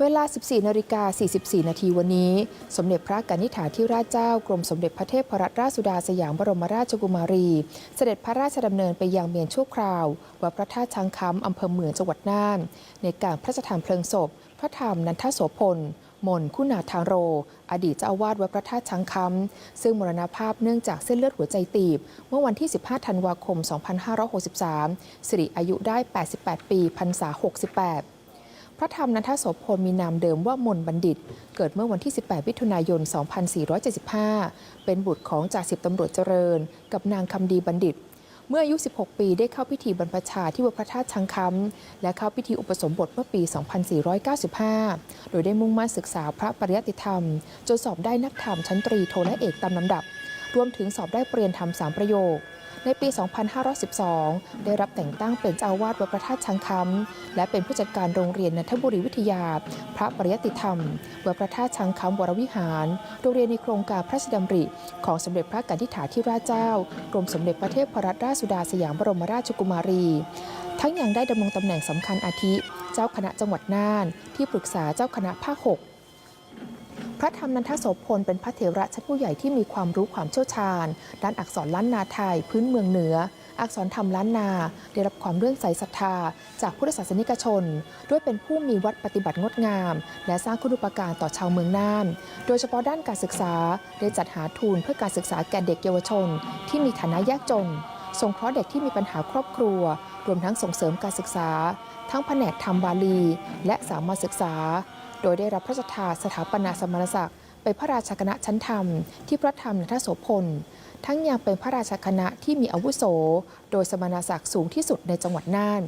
เวลา 14นาฬิกา44 นาทีวันนี้ สมเด็จพระกนิษฐาธิราชเจ้ากรมสมเด็จพระเทพรัตนราชสุดาสยามบรมราชกุมารี เสด็จพระราชดำเนินไปยังเมียนชั่วคราว วัดพระธาตุช้างคำอำเภอเมืองจังหวัดน่าน ในการพระราชทานเพลิงศพ พระธรรมนันทโสพลมนคุณาทางโร อดีตเจ้าอาวาสวัดพระธาตุช้างคำซึ่งมรณภาพเนื่องจากเส้นเลือดหัวใจตีบ เมื่อวันที่ 15 ธันวาคม 2563 สิริอายุได้ 88 ปีพรรษา68 พระธรรมนันทโสพลมีนามเดิมว่ามนบัณฑิต เกิดเมื่อวันที่ 18มิถุนายน 2475 เป็นบุตรของจ่าสิบตำรวจเจริญ กับนางคำดีบัณฑิต เมื่ออายุ 16 ปีได้เข้าพิธีบรรพชาที่วัดพระธาตุชังคำและเข้าพิธีอุปสมบทเมื่อปี 2495 โดยได้มุ่งมั่นศึกษาพระปริยัติธรรม จนสอบได้นักธรรมชั้นตรีโทและเอกตามลำดับ รวมถึงสอบได้เปลี่ยนธรรมสามประโยค ในปี 2512 ได้รับแต่งตั้งเป็นเจ้าวาสวัดพระธาตุชังคำและเป็นผู้จัดการโรงเรียนนันทบุรีวิทยา พระปริยติธรรมวัดพระธาตุชังคำวรวิหาร โรงเรียนในโครงการพระราชดำริ ของสมเด็จพระกนิษฐาธิราชเจ้ากรมสมเด็จพระเทพรัตนราชสุดาสยามบรมราชกุมารีทั้งยังได้ดำรงตำแหน่งสำคัญอาทิ เจ้าคณะจังหวัดน่าน ที่ปรึกษาเจ้าคณะภาค 6 ระธรรมนันทโสพลเป็นพระเถระชั้นผู้ใหญ่ที่มีความรู้ความเชี่ยวชาญ ด้านอักษรล้านนาไทยพื้นเมืองเหนือ อักษรธรรมล้านนา ได้รับความเลื่อนใสศรัทธา จากพุทธศาสนิกชน ด้วยเป็นผู้มีวัดปฏิบัติงดงาม และสร้างคุณูปการต่อชาวเมืองน่าน โดยเฉพาะด้านการศึกษาได้จัดหาทุนเพื่อการศึกษาแก่เด็กเยาวชน ที่มีฐานะยากจนสงเคราะห์เด็กที่มีปัญหาครอบครัว รวมทั้งส่งเสริมการศึกษา ทั้งแผนกธรรมบาลี และสามัญศึกษา โดยได้รับพระราชทานสถาปนาสมณศักดิ์เป็นพระราชคณะชั้นธรรมที่พระธรรมนัทโสพล ทั้งยังเป็นพระราชคณะที่มีอาวุโส โดยสมณศักดิ์สูงที่สุดในจังหวัดน่าน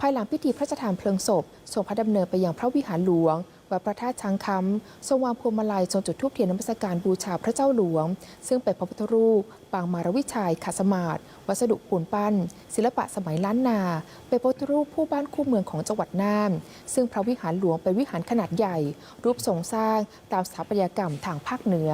ภายหลังพิธีพระราชทานเพลิงศพทรงพระดำเนินไปยังพระวิหารหลวง วัดพระธาตุช้างคำทรงวางพวงมาลัยทรงจุดธูปเทียนน้ำมัสการบูชาพระเจ้าหลวง ซึ่งเป็นพระพุทธรูป ปางมารวิชัยขัสมาศวัสดุปูนปั้น ศิลปะสมัยล้านนา เป็นพระพุทธรูปผู้บ้านคู่เมืองของจังหวัดน่าน ซึ่งพระวิหารหลวงเป็นวิหารขนาดใหญ่ รูปทรงสร้างตามสถาปัตยกรรมทางภาคเหนือ